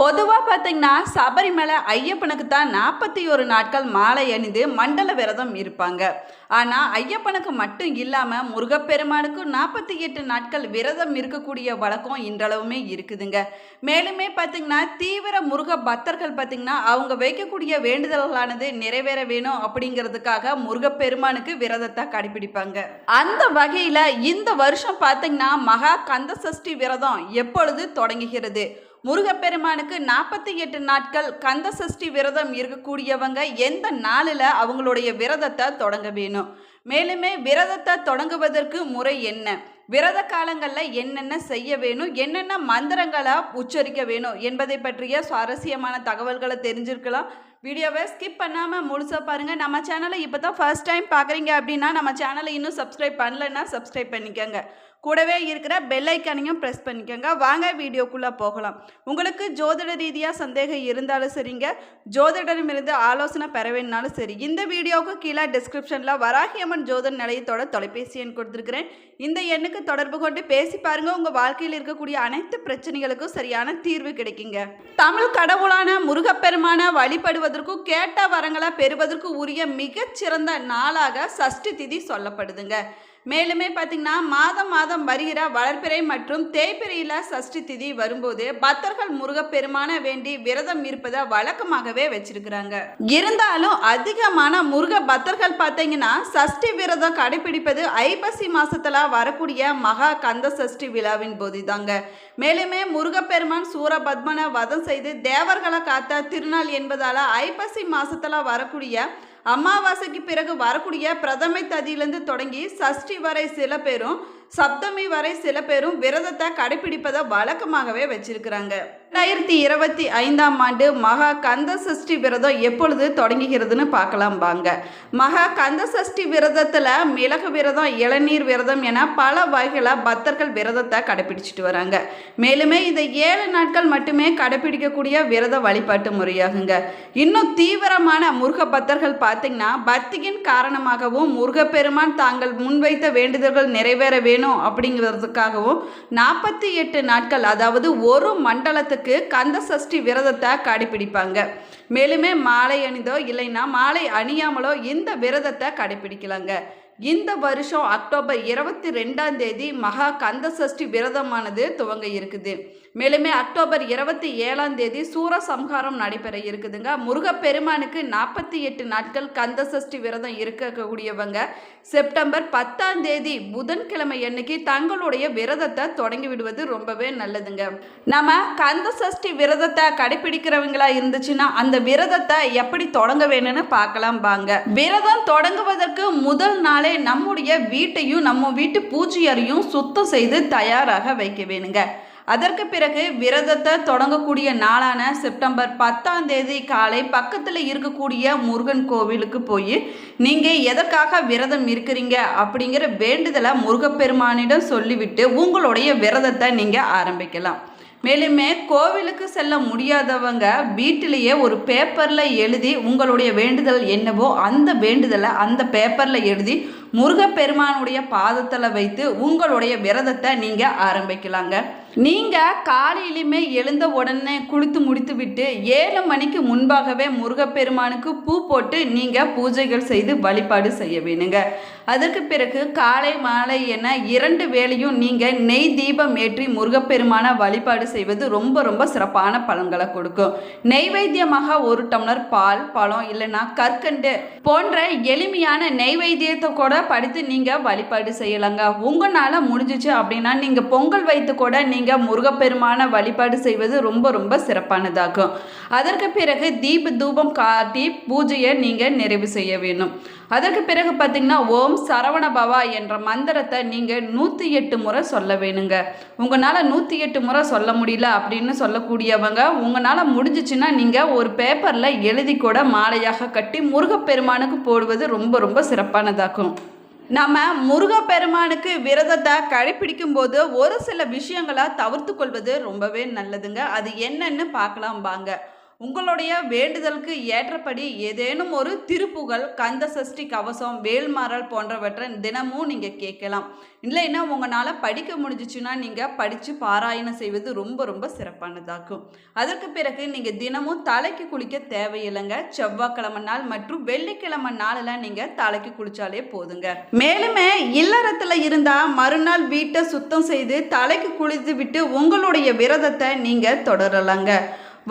பொதுவாக பார்த்தீங்கன்னா சபரிமலை ஐயப்பனுக்கு தான் நாற்பத்தி ஒரு நாட்கள் மாலை அணிந்து மண்டல விரதம் இருப்பாங்க. ஆனால் ஐயப்பனுக்கு மட்டும் இல்லாமல் முருகப்பெருமானுக்கும் நாற்பத்தி எட்டு நாட்கள் விரதம் இருக்கக்கூடிய வழக்கம் இன்றளவுமே இருக்குதுங்க. மேலுமே பார்த்தீங்கன்னா தீவிர முருக பக்தர்கள் பார்த்தீங்கன்னா அவங்க வைக்கக்கூடிய வேண்டுதல்களானது நிறைவேற வேணும் அப்படிங்கிறதுக்காக முருகப்பெருமானுக்கு விரதத்தை கடைபிடிப்பாங்க. அந்த வகையில் இந்த வருஷம் பார்த்தீங்கன்னா மகா கந்த சஷ்டி விரதம் எப்பொழுது தொடங்குகிறது? முருகப்பெருமானுக்கு நாற்பத்தி எட்டு நாட்கள் கந்த சஷ்டி விரதம் இருக்கக்கூடியவங்க எந்த நாளில் அவங்களுடைய விரதத்தை தொடங்க வேணும்? மேலுமே விரதத்தை தொடங்குவதற்கு முறை என்ன? விரத காலங்களில் என்னென்ன செய்ய வேணும்? என்னென்ன மந்திரங்களை உச்சரிக்க வேணும்? என்பதை பற்றிய சுவாரஸ்யமான தகவல்களை தெரிஞ்சிருக்கலாம். வீடியோவை ஸ்கிப் பண்ணாமல் முழுசாக பாருங்கள் நம்ம சேனலை இப்போ தான் ஃபர்ஸ்ட் டைம் பார்க்குறீங்க அப்படின்னா நம்ம சேனலை இன்னும் சப்ஸ்கிரைப் பண்ணலைன்னா சப்ஸ்கிரைப் பண்ணிக்கோங்க. கூடவே இருக்கிற பெல்லைக்கனையும் ப்ரெஸ் பண்ணிக்கோங்க. வாங்க வீடியோக்குள்ளே போகலாம். உங்களுக்கு ஜோதிட ரீதியாக சந்தேகம் இருந்தாலும் சரிங்க. ஜோதிடரிடமிருந்து ஆலோசனை பெற வேணுனாலும் சரி. இந்த வீடியோவுக்கு கீழே டிஸ்கிரிப்ஷனில் வராகியம்மன் ஜோதிட நிலையத்தோட தொலைபேசி எண் கொடுத்துருக்குறேன். இந்த எண்ணுக்கு தொடர்பு கொண்டு பேசி பாருங்கள் உங்கள் வாழ்க்கையில் இருக்கக்கூடிய அனைத்து பிரச்சனைகளுக்கும் சரியான தீர்வு கிடைக்குங்க. தமிழ் கடவுளான முருகப்பெருமான வழிபடுவதற்கும் கேட்ட வரங்களை பெறுவதற்கு உரிய மிகச்சிறந்த நாளாக சஷ்டி திதி சொல்லப்படுதுங்க. மேலுமே பார்த்தீங்கன்னா மாதம் மாதம் வருகிற வளர்ப்பிறை மற்றும் தேய்பிறையில் சஷ்டி திதி வரும்போது பக்தர்கள் முருகப்பெருமான வேண்டி விரதம் இருப்பதை வழக்கமாகவே வச்சிருக்கிறாங்க. இருந்தாலும் அதிகமான முருக பக்தர்கள் பார்த்தீங்கன்னா சஷ்டி விரதம் கடைபிடிப்பது ஐப்பசி மாசத்துல வரக்கூடிய மகா கந்த சஷ்டி விழாவின் போது தாங்க மேலுமே முருகப்பெருமான் சூரபத்மனை வதம் செய்து தேவர்களை காத்த திருநாள் என்பதால ஐப்பசி மாசத்துல வரக்கூடிய அமாவாசைக்கு பிறகு வரக்கூடிய பிரதமை ததியிலிருந்து தொடங்கி சஷ்டி வரை சில பேரும் சப்தமி வரை சில பேரும் விரதத்தை கடைபிடிப்பதை வழக்கமாகவே வச்சிருக்கிறாங்க. ரெண்டாயிரத்தி இருபத்தி ஐந்தாம் ஆண்டு மகா கந்த சஷ்டி விரதம் எப்பொழுது தொடங்குகிறதுன்னு பார்க்கலாம் வாங்க. மகா கந்த சஷ்டி விரதத்தில் மிளகு விரதம் இளநீர் விரதம் என பல வகையில் பக்தர்கள் விரதத்தை கடைபிடிச்சிட்டு வராங்க. மேலுமே இதை ஏழு நாட்கள் மட்டுமே கடைபிடிக்கக்கூடிய விரத வழிபாட்டு முறையாகுங்க. இன்னும் தீவிரமான முருக பக்தர்கள் பார்த்தீங்கன்னா பக்தியின் காரணமாகவும் முருகப்பெருமான் தாங்கள் முன்வைத்த வேண்டுதல்கள் நிறைவேற வேண்டும் வேணும் அப்படிங்கிறதுக்காகவும் நாற்பத்தி எட்டு நாட்கள் அதாவது ஒரு மண்டலத்துக்கு கந்த சஷ்டி விரதத்தை கடைபிடிப்பாங்க. மேலுமே மாலை அணிந்தோ இல்லைன்னா மாலை அணியாமலோ இந்த விரதத்தை கடைபிடிக்கலாங்க. இந்த வருஷம் அக்டோபர் இருபத்தி ரெண்டாம் தேதி மகா கந்த சஷ்டி விரதமானது துவங்க இருக்குது. மேலுமே அக்டோபர் இருபத்தி ஏழாம் தேதி சூரசம்ஹாரம் நடைபெற இருக்குதுங்க. முருகப்பெருமானுக்கு நாற்பத்தி எட்டு நாட்கள் கந்த சஷ்டி விரதம் இருக்கக்கூடியவங்க. செப்டம்பர் பத்தாம் தேதி புதன்கிழமை அன்னைக்கு தங்களுடைய விரதத்தை தொடங்கி விடுவது ரொம்பவே நல்லதுங்க. நம்ம கந்த சஷ்டி விரதத்தை கடைபிடிக்கிறவங்களா இருந்துச்சுன்னா அந்த விரதத்தை எப்படி தொடங்க வேணும்னு பார்க்கலாம் வாங்க. விரதம் தொடங்குவதற்கு முதல் நாளே நம்முடைய வீட்டையும் நம்ம வீட்டு பூஜையறையும் சுத்தம் செய்து தயாராக வைக்க வேணுங்க. அதற்கு பிறகு விரதத்தை தொடங்கக்கூடிய நாளான செப்டம்பர் பத்தாம் தேதி காலை பக்கத்தில் இருக்கக்கூடிய முருகன் கோவிலுக்கு போய் நீங்கள் எதற்காக விரதம் இருக்கிறீங்க? அப்படிங்கிற வேண்டுதலை முருகப்பெருமானிடம் சொல்லிவிட்டு உங்களுடைய விரதத்தை நீங்கள் ஆரம்பிக்கலாம். மேலுமே கோவிலுக்கு செல்ல முடியாதவங்க வீட்டிலேயே ஒரு பேப்பரில் எழுதி உங்களுடைய வேண்டுதல் என்னவோ அந்த வேண்டுதலை அந்த பேப்பரில் எழுதி முருகப்பெருமானுடைய பாதத்தில் வைத்து உங்களுடைய விரதத்தை நீங்கள் ஆரம்பிக்கலாங்க. நீங்கள் காலையிலுமே எழுந்த உடனே குளித்து முடித்து விட்டு ஏழு மணிக்கு முன்பாகவே முருகப்பெருமானுக்கு பூ போட்டு நீங்கள் பூஜைகள் செய்து வழிபாடு செய்ய வேணுங்க. அதற்கு பிறகு காலை மாலை என இரண்டு வேளையும் நீங்கள் நெய் தீபம் ஏற்றி முருகப்பெருமான வழிபாடு செய்வது ரொம்ப ரொம்ப சிறப்பான பலன்களை கொடுக்கும். நெய்வேத்தியமாக ஒரு டம்ளர் பால் பழம் இல்லைன்னா கற்கண்டு போன்ற எளிமையான நெய்வேத்தியத்தை கூட படித்து நீங்கள் வழிபாடு செய்யலாங்க. உங்களால் முடிஞ்சிச்சு அப்படின்னா நீங்கள் பொங்கல் வைத்து கூட நீங்கள் முருகப்பெருமான வழிபாடு செய்வது ரொம்ப ரொம்ப சிறப்பானதாகும். அதற்கு பிறகு தீப தூபம் காட்டி பூஜையை நீங்கள் நிறைவு செய்ய வேணும் அதற்கு பிறகு பார்த்தீங்கன்னா ஓம் சரவண பவா என்ற மந்திரத்தை நீங்கள் நூற்றி எட்டு முறை சொல்ல வேணுங்க. உங்களால் நூற்றி எட்டு முறை சொல்ல முடியல அப்படின்னு சொல்லக்கூடியவங்க உங்களால் முடிஞ்சிச்சுன்னா நீங்கள் ஒரு பேப்பரில் எழுதி கூட மாலையாக கட்டி முருகப்பெருமானுக்கு போடுவது ரொம்ப ரொம்ப சிறப்பானதாகும் நம்ம முருகப்பெருமானுக்கு விரதத்தை கடைப்பிடிக்கும் போது ஒரு சில விஷயங்களை தவிர்த்து கொள்வது ரொம்பவே நல்லதுங்க. அது என்னன்னு பார்க்கலாம் வாங்க. உங்களுடைய வேண்டுதலுக்கு ஏற்றபடி ஏதேனும் ஒரு திருப்புகழ் கந்த சஷ்டி கவசம் வேல்மாறல் போன்றவற்றை தினமும் நீங்கள் கேட்கலாம். இல்லைன்னா உங்களால் படிக்க முடிஞ்சிச்சுன்னா நீங்கள் படித்து பாராயணம் செய்வது ரொம்ப ரொம்ப சிறப்பானதாகும் அதற்கு பிறகு நீங்கள் தினமும் தலைக்கு குளிக்க தேவையில்லைங்க. செவ்வாய்க்கிழமை நாள் மற்றும் வெள்ளிக்கிழமை நாளில் நீங்கள் தலைக்கு குளித்தாலே போதுங்க. மேலுமே இல்லறத்தில் இருந்தால் மறுநாள் வீட்டை சுத்தம் செய்து தலைக்கு குளித்து விட்டு உங்களுடைய விரதத்தை நீங்கள் தொடரலாங்க.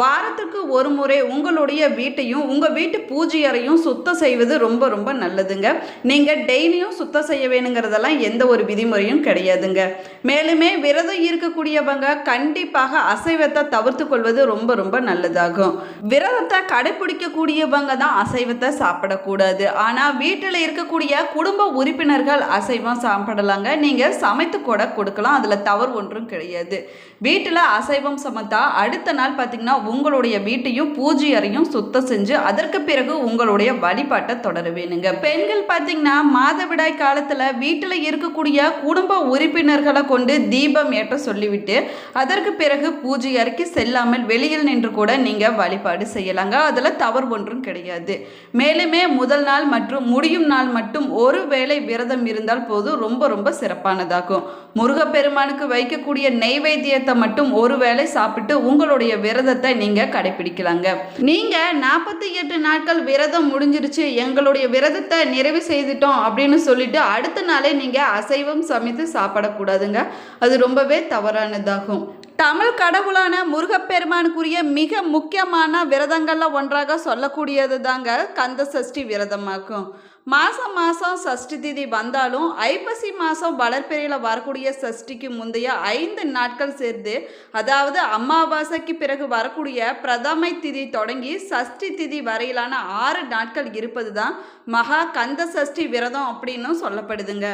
வாரத்துக்கு ஒரு முறை உங்களுடைய வீட்டையும் உங்கள் வீட்டு பூஜை அறையும் சுத்தம் செய்வது ரொம்ப ரொம்ப நல்லதுங்க. நீங்கள் டெய்லியும் சுத்தம் செய்ய வேணுங்கிறதெல்லாம் எந்த ஒரு விதிமுறையும் கிடையாதுங்க. மேலுமே விரதம் இருக்கக்கூடியவங்க கண்டிப்பாக அசைவத்தை தவிர்த்து கொள்வது ரொம்ப ரொம்ப நல்லதாகும். விரதத்தை கடைபிடிக்கக்கூடியவங்க தான் அசைவத்தை சாப்பிடக்கூடாது. ஆனால் வீட்டில் இருக்கக்கூடிய குடும்ப உறுப்பினர்கள் அசைவம் சாப்பிடலாங்க. நீங்கள் சமைத்து கூட கொடுக்கலாம். அதில் தவறு ஒன்றும் கிடையாது. வீட்டில் அசைவம் சமைத்தா அடுத்த நாள் பார்த்தீங்கன்னா உங்களுடைய வீட்டையும் பூஜை அறையும் சுத்தம் செஞ்சு அதற்கு பிறகு உங்களுடைய வழிபாட்டை தொடர வேணுங்க பெண்கள் பார்த்தீங்கன்னா மாதவிடாய் காலத்தில் வீட்டில் இருக்கக்கூடிய குடும்ப உறுப்பினர்களை கொண்டு தீபம் ஏற்ற சொல்லிவிட்டு அதற்கு பிறகு பூஜை அறைக்கு செல்லாமல் வெளியில் நின்று கூட நீங்கள் வழிபாடு செய்யலாங்க. அதில் தவறு ஒன்றும் கிடையாது. மேலுமே முதல் நாள் மற்றும் முடியும் நாள் மட்டும் ஒரு வேளை விரதம் இருந்தால் போதும் ரொம்ப ரொம்ப சிறப்பானதாகும். முருகப்பெருமானுக்கு வைக்கக்கூடிய நெய்வேத்தியத்தை மட்டும் ஒரு வேளை சாப்பிட்டு உங்களுடைய விரதத்தை நீங்கள் கடைபிடிக்கலாங்க நீங்கள் நாற்பத்தி எட்டு நாட்கள் விரதம் முடிஞ்சிருச்சு எங்களுடைய விரதத்தை நிறைவு செய்துட்டோம் அப்படின்னு சொல்லிட்டு அடுத்த நாளே நீங்கள் அசைவம் சமைத்து சாப்பிடக்கூடாதுங்க. அது ரொம்பவே தவறானதாகும். தமிழ் கடவுளான முருகப்பெருமானுக்குரிய மிக முக்கியமான விரதங்களில் ஒன்றாக சொல்லக்கூடியது தாங்க கந்த சஷ்டி விரதமாக்கும் மாதம் மாதம் சஷ்டி திதி வந்தாலும் ஐப்பசி மாதம் வளர்ப்பிறையில் வரக்கூடிய சஷ்டிக்கு முந்தைய ஐந்து நாட்கள் சேர்ந்து அதாவது அமாவாசைக்கு பிறகு வரக்கூடிய பிரதமை திதி தொடங்கி சஷ்டி திதி வரையிலான ஆறு நாட்கள் இருப்பது தான் மகா கந்த சஷ்டி விரதம் அப்படின்னு சொல்லப்படுதுங்க.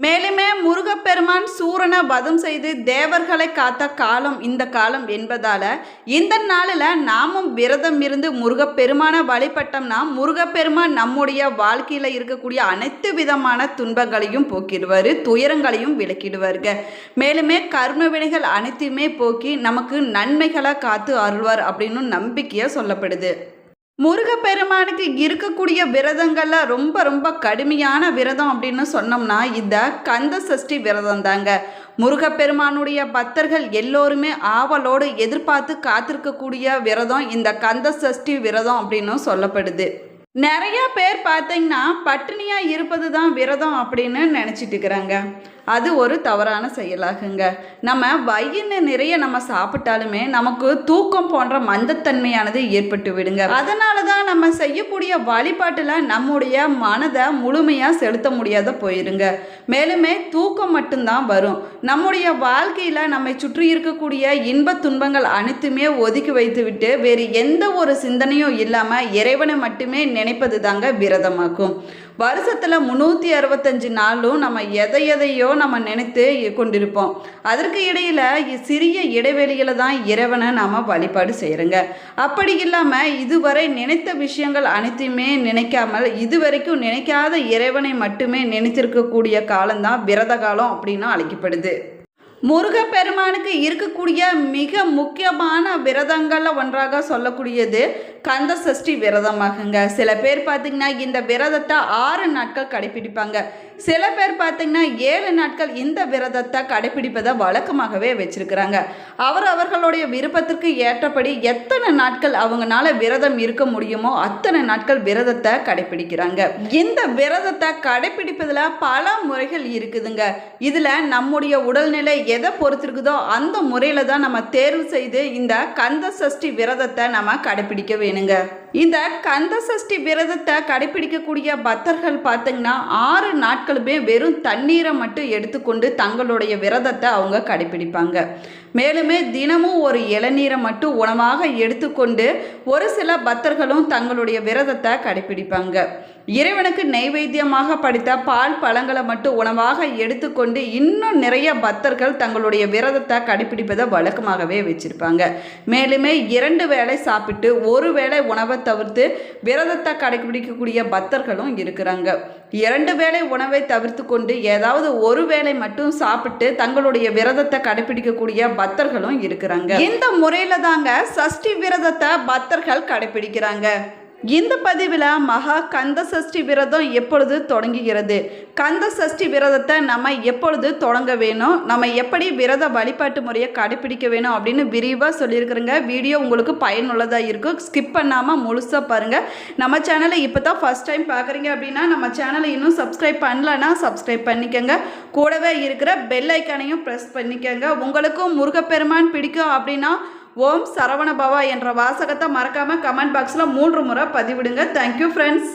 மேலுமே முருகப்பெருமான் சூரனை வதம் செய்து தேவர்களை காத்த காலம் இந்த காலம் என்பதால இந்த நாளில் நாமும் விரதம் இருந்து முருகப்பெருமானை வழிபட்டோம்னா முருகப்பெருமான் நம்முடைய வாழ்க்கையில் இருக்கக்கூடிய அனைத்து விதமான துன்பங்களையும் போக்கிடுவார் துயரங்களையும் விளக்கிடுவாருங்க. மேலுமே கர்ம வினைகள் அனைத்தையுமே போக்கி நமக்கு நன்மைகளை காத்து அருள்வார் அப்படின்னு நம்பிக்கையாக சொல்லப்படுது. முருகப்பெருமானுக்கு இருக்கக்கூடிய விரதங்கள்ல ரொம்ப ரொம்ப கடுமையான விரதம் அப்படின்னு சொன்னோம்னா இந்த கந்த சஷ்டி விரதம் தாங்க. முருகப்பெருமானுடைய பக்தர்கள் எல்லோருமே ஆவலோடு எதிர்பார்த்து காத்திருக்கக்கூடிய விரதம் இந்த கந்த சஷ்டி விரதம் அப்படின்னு சொல்லப்படுது. நிறைய பேர் பார்த்தீங்கன்னா பட்டினியாக இருப்பது தான் விரதம் அப்படின்னு நினச்சிட்டு இருக்கிறாங்க. அது ஒரு தவறான செயலாகுங்க. நம்ம வயிறு நிறைய நம்ம சாப்பிட்டாலுமே நமக்கு தூக்கம் போன்ற மந்தத்தன்மையானது ஏற்பட்டு விடுங்க. அதனால தான் நம்ம செய்யக்கூடிய வழிபாட்டில் நம்முடைய மனதை முழுமையாக செலுத்த முடியாத போயிருங்க. மேலுமே தூக்கம் மட்டும்தான் வரும். நம்முடைய வாழ்க்கையில் நம்மை சுற்றி இருக்கக்கூடிய இன்ப துன்பங்கள் அனைத்துமே ஒதுக்கி வைத்துவிட்டு வேறு எந்த ஒரு சிந்தனையும் இல்லாமல் இறைவனை மட்டுமே நினைப்பது தாங்க விரதமாக்கும் வருஷத்தில் முந்நூற்றி அறுபத்தஞ்சு நாளும் நம்ம எதை எதையோ நம்ம நினைத்து கொண்டிருப்போம். அதற்கு இடையில் சிறிய இடைவெளியில் தான் இறைவனை நாம் வழிபாடு செய்கிறோங்க அப்படி இல்லாமல் இதுவரை நினைத்த விஷயங்கள் அனைத்தையுமே நினைக்காமல் இதுவரைக்கும் நினைக்காத இறைவனை மட்டுமே நினைத்திருக்கக்கூடிய காலம்தான் விரத காலம் அப்படின்னு அழைக்கப்படுது. முருகப்பெருமானுக்கு இருக்கக்கூடிய மிக முக்கியமான விரதங்களில் ஒன்றாக சொல்லக்கூடியது கந்த சஷ்டி விரதமாகுங்க. சில பேர் பார்த்திங்கன்னா இந்த விரதத்தை ஆறு நாட்கள் கடைப்பிடிப்பாங்க சில பேர் பார்த்திங்கன்னா ஏழு நாட்கள் இந்த விரதத்தை கடைப்பிடிப்பதை வழக்கமாகவே வச்சிருக்கிறாங்க. அவர் அவர்களுடைய விருப்பத்திற்கு ஏற்றபடி எத்தனை நாட்கள் அவங்களால விரதம் இருக்க முடியுமோ அத்தனை நாட்கள் விரதத்தை கடைப்பிடிக்கிறாங்க இந்த விரதத்தை கடைப்பிடிப்பதில் பல முறைகள் இருக்குதுங்க. இதில் நம்முடைய உடல்நிலை எதை பொறுத்திருக்குதோ அந்த முறையில் தான் நம்ம தேர்வு செய்து இந்த கந்த சஷ்டி விரதத்தை நம்ம கடைப்பிடிக்க வேணுங்க இந்த கந்த சஷ்டி விரதத்தை கடைப்பிடிக்கக்கூடிய பக்தர்கள் பார்த்தீங்கன்னா ஆறு நாட்களுமே வெறும் தண்ணீரை மட்டும் எடுத்துக்கொண்டு தங்களுடைய விரதத்தை அவங்க கடைப்பிடிப்பாங்க மேலுமே தினமும் ஒரு இளநீரை மட்டும் உணவாக எடுத்துக்கொண்டு ஒரு சில பக்தர்களும் தங்களுடைய விரதத்தை கடைப்பிடிப்பாங்க இறைவனுக்கு நைவேத்தியமாக படித்த பால் பழங்களை மட்டும் உணவாக எடுத்துக்கொண்டு இன்னும் நிறைய பக்தர்கள் தங்களுடைய விரதத்தை கடைபிடிப்பதை வழக்கமாகவே வச்சிருப்பாங்க. மேலுமே இரண்டு வேளை சாப்பிட்டு ஒரு வேளை உணவை தவிர்த்து விரதத்தை கடைபிடிக்கக்கூடிய பக்தர்களும் இருக்கிறாங்க. இரண்டு வேளை உணவை தவிர்த்து கொண்டு ஏதாவது ஒரு வேளை மட்டும் சாப்பிட்டு தங்களுடைய விரதத்தை கடைபிடிக்கக்கூடிய பக்தர்களும் இருக்கிறாங்க. இந்த முறையில தாங்க சஷ்டி விரதத்தை பக்தர்கள் கடைபிடிக்கிறாங்க. இந்த பதிவில் மகா கந்த சஷ்டி விரதம் எப்பொழுது தொடங்குகிறது? கந்த சஷ்டி விரதத்தை நம்ம எப்பொழுது தொடங்க வேணும்? நம்ம எப்படி விரத வழிபாட்டு முறையை கடைபிடிக்க வேணும் அப்படின்னு விரிவாக சொல்லியிருக்கிறேங்க. வீடியோ உங்களுக்கு பயனுள்ளதாக இருக்கும். ஸ்கிப் பண்ணாமல் முழுசாக பாருங்கள் நம்ம சேனலை இப்போ தான் ஃபஸ்ட் டைம் பார்க்குறீங்க அப்படின்னா நம்ம சேனலை இன்னும் சப்ஸ்கிரைப் பண்ணலன்னா சப்ஸ்கிரைப் பண்ணிக்கோங்க. கூடவே இருக்கிற பெல் ஐக்கானையும் ப்ரெஸ் பண்ணிக்கோங்க. உங்களுக்கும் முருகப்பெருமான் பிடிக்கும் அப்படின்னா ஓம் சரவணபவா என்ற வாசகத்தை மறக்காமல் கமெண்ட் பாக்ஸில் மூன்று முறை பதிவிடுங்க. Thank you friends